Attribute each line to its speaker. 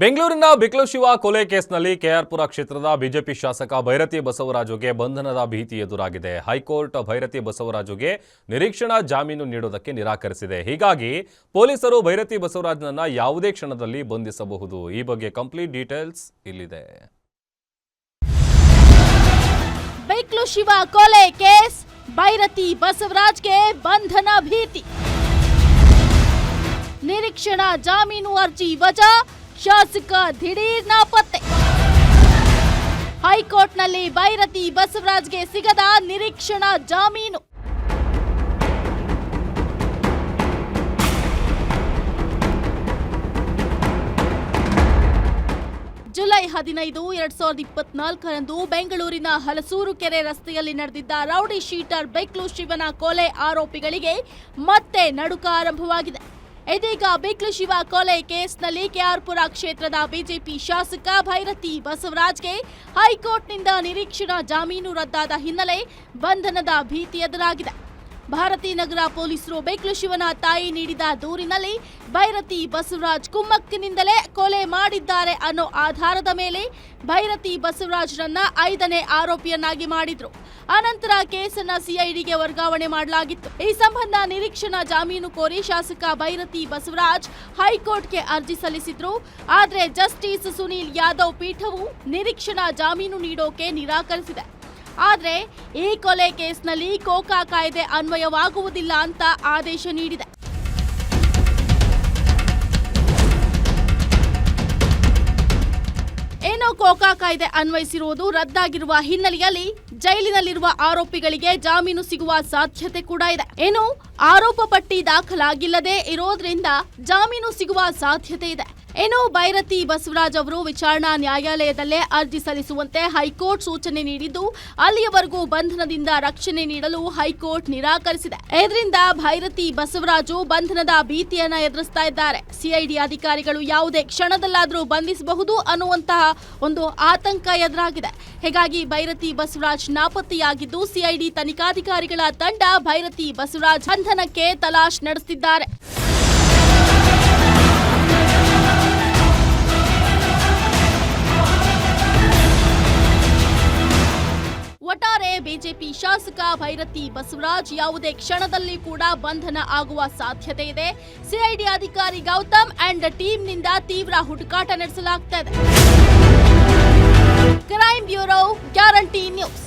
Speaker 1: ಬೆಂಗಳೂರಿನ ಬಿಕ್ಲು ಶಿವ ಕೊಲೆ ಕೇಸ್ನಲ್ಲಿ ಕೆಆರ್ಪುರ ಕ್ಷೇತ್ರದ ಬಿಜೆಪಿ ಶಾಸಕ ಭೈರತಿ ಬಸವರಾಜುಗೆ ಬಂಧನದ ಭೀತಿ ಎದುರಾಗಿದೆ. ಹೈಕೋರ್ಟ್ ಭೈರತಿ ಬಸವರಾಜುಗೆ ನಿರೀಕ್ಷಣಾ ಜಾಮೀನು ನೀಡುವುದಕ್ಕೆ ನಿರಾಕರಿಸಿದೆ. ಹೀಗಾಗಿ ಪೊಲೀಸರು ಭೈರತಿ ಬಸವರಾಜನನ್ನ ಯಾವುದೇ ಕ್ಷಣದಲ್ಲಿ ಬಂಧಿಸಬಹುದು. ಈ ಬಗ್ಗೆ ಕಂಪ್ಲೀಟ್ ಡೀಟೇಲ್ಸ್ ಇಲ್ಲಿದೆ.
Speaker 2: ಬಿಕ್ಲುಶಿವ ಕೊಲೆ ಕೇಸ್, ಭೈರತಿ ಬಸವರಾಜ್ಗೆ ಬಂಧನ ಭೀತಿ. ನಿರೀಕ್ಷಣಾ ಜಾಮೀನು ಅರ್ಜಿ ವಜಾ ಶಾಸಕ ದಿಢೀರ್ ನಾಪತ್ತೆ. ಹೈಕೋರ್ಟ್ನಲ್ಲಿ ಭೈರತಿ ಬಸವರಾಜ್ಗೆ ಸಿಗದ ನಿರೀಕ್ಷಣಾ ಜಾಮೀನು. ಜುಲೈ ಹದಿನೈದು, ಎರಡ್ ಸಾವಿರದ ಇಪ್ಪತ್ನಾಲ್ಕರಂದು ಬೆಂಗಳೂರಿನ ಹಲಸೂರು ಕೆರೆ ರಸ್ತೆಯಲ್ಲಿ ನಡೆದಿದ್ದ ರೌಡಿ ಶೀಟರ್ ಬೆಕ್ಲು ಶಿವನ ಕೊಲೆ ಆರೋಪಿಗಳಿಗೆ ಮತ್ತೆ ನಡುಕ ಆರಂಭವಾಗಿದೆ. ಇದೀಗ ಬಿಕ್ಲು ಶಿವ ಕೊಲೆ ಕೇಸ್ನಲ್ಲಿ ಕೆಆರ್ಪುರ ಕ್ಷೇತ್ರದ ಬಿಜೆಪಿ ಶಾಸಕ ಭೈರತಿ ಬಸವರಾಜ್ಗೆ ಹೈಕೋರ್ಟ್ನಿಂದ ನಿರೀಕ್ಷಣಾ ಜಾಮೀನು ರದ್ದಾದ ಹಿನ್ನೆಲೆ ಬಂಧನದ ಭೀತಿ ಎದುರಾಗಿದೆ. ಭಾರತಿ ನಗರ ಪೊಲೀಸರು ಬೆಕ್ಲು ಶಿವನ ತಾಯಿ ನೀಡಿದ ದೂರಿನಲ್ಲಿ ಭೈರತಿ ಬಸವರಾಜ್ ಕುಮ್ಮಕ್ಕಿನಿಂದಲೇ ಕೊಲೆ ಮಾಡಿದ್ದಾರೆ ಅನ್ನೋ ಆಧಾರದ ಮೇಲೆ ಭೈರತಿ ಬಸವರಾಜ್ರನ್ನ ಐದನೇ ಆರೋಪಿಯನ್ನಾಗಿ ಮಾಡಿದ್ರು. ಅನಂತರ ಕೇಸನ್ನ ಸಿಐಡಿಗೆ ವರ್ಗಾವಣೆ ಮಾಡಲಾಗಿತ್ತು. ಈ ಸಂಬಂಧ ನಿರೀಕ್ಷಣಾ ಜಾಮೀನು ಕೋರಿ ಶಾಸಕ ಭೈರತಿ ಬಸವರಾಜ್ ಹೈಕೋರ್ಟ್ಗೆ ಅರ್ಜಿ ಸಲ್ಲಿಸಿದ್ರು. ಆದರೆ ಜಸ್ಟಿಸ್ ಸುನೀಲ್ ಯಾದವ್ ಪೀಠವು ನಿರೀಕ್ಷಣಾ ಜಾಮೀನು ನೀಡೋಕೆ ನಿರಾಕರಿಸಿದೆ. ಆದ್ರೆ ಈ ಕೊಲೆ ಕೇಸ್ನಲ್ಲಿ ಕೋಕಾ ಕಾಯ್ದೆ ಅನ್ವಯವಾಗುವುದಿಲ್ಲ ಅಂತ ಆದೇಶ ನೀಡಿದೆ. ಏನೋ ಕೋಕಾ ಕಾಯ್ದೆ ಅನ್ವಯಿಸಿರುವುದು ರದ್ದಾಗಿರುವ ಹಿನ್ನೆಲೆಯಲ್ಲಿ ಜೈಲಿನಲ್ಲಿರುವ ಆರೋಪಿಗಳಿಗೆ ಜಾಮೀನು ಸಿಗುವ ಸಾಧ್ಯತೆ ಕೂಡ ಇದೆ. ಏನು ಆರೋಪ ಪಟ್ಟಿ ದಾಖಲಾಗಿಲ್ಲದೆ ಇರೋದ್ರಿಂದ ಜಾಮೀನು ಸಿಗುವ ಸಾಧ್ಯತೆ ಇದೆ. ಏನು ಭೈರತಿ ಬಸವರಾಜ್ ಅವರು ವಿಚಾರಣಾ ನ್ಯಾಯಾಲಯದಲ್ಲೇ ಅರ್ಜಿ ಸಲ್ಲಿಸುವಂತೆ ಹೈಕೋರ್ಟ್ ಸೂಚನೆ ನೀಡಿದ್ದು, ಅಲ್ಲಿಯವರೆಗೂ ಬಂಧನದಿಂದ ರಕ್ಷಣೆ ನೀಡಲು ಹೈಕೋರ್ಟ್ ನಿರಾಕರಿಸಿದೆ. ಇದರಿಂದ ಭೈರತಿ ಬಸವರಾಜು ಬಂಧನದ ಭೀತಿಯನ್ನ ಎದುರಿಸ್ತಾ ಇದ್ದಾರೆ. ಸಿಐಡಿ ಅಧಿಕಾರಿಗಳು ಯಾವುದೇ ಕ್ಷಣದಲ್ಲಾದರೂ ಬಂಧಿಸಬಹುದು ಅನ್ನುವಂತಹ ಒಂದು ಆತಂಕ ಎದುರಾಗಿದೆ. ಹೀಗಾಗಿ ಭೈರತಿ ಬಸವರಾಜ್ ನಾಪತ್ತೆಯಾಗಿದ್ದು, ಸಿಐಡಿ ತನಿಖಾಧಿಕಾರಿಗಳ ತಂಡ ಭೈರತಿ ಬಸವರಾಜ್ ಬಂಧನಕ್ಕೆ ತಲಾಶ್ ನಡೆಸುತ್ತಿದ್ದಾರೆ ಬಿಜೆಪಿ ಶಾಸಕ ಭೈರತಿ ಬಸವರಾಜ್ ಯಾವುದೇ ಕ್ಷಣದಲ್ಲಿ ಕೂಡ ಬಂಧನ ಆಗುವ ಸಾಧ್ಯತೆ ಇದೆ. ಸಿಐಡಿ ಅಧಿಕಾರಿ ಗೌತಮ್ ಅಂಡ್ ಟೀಮ್ನಿಂದ ತೀವ್ರ ಹುಡುಕಾಟ ನಡೆಸಲಾಗ್ತಾ ಇದೆ ಕ್ರೈಮ್ ಬ್ಯೂರೋ ಗ್ಯಾರಂಟಿ ನ್ಯೂಸ್.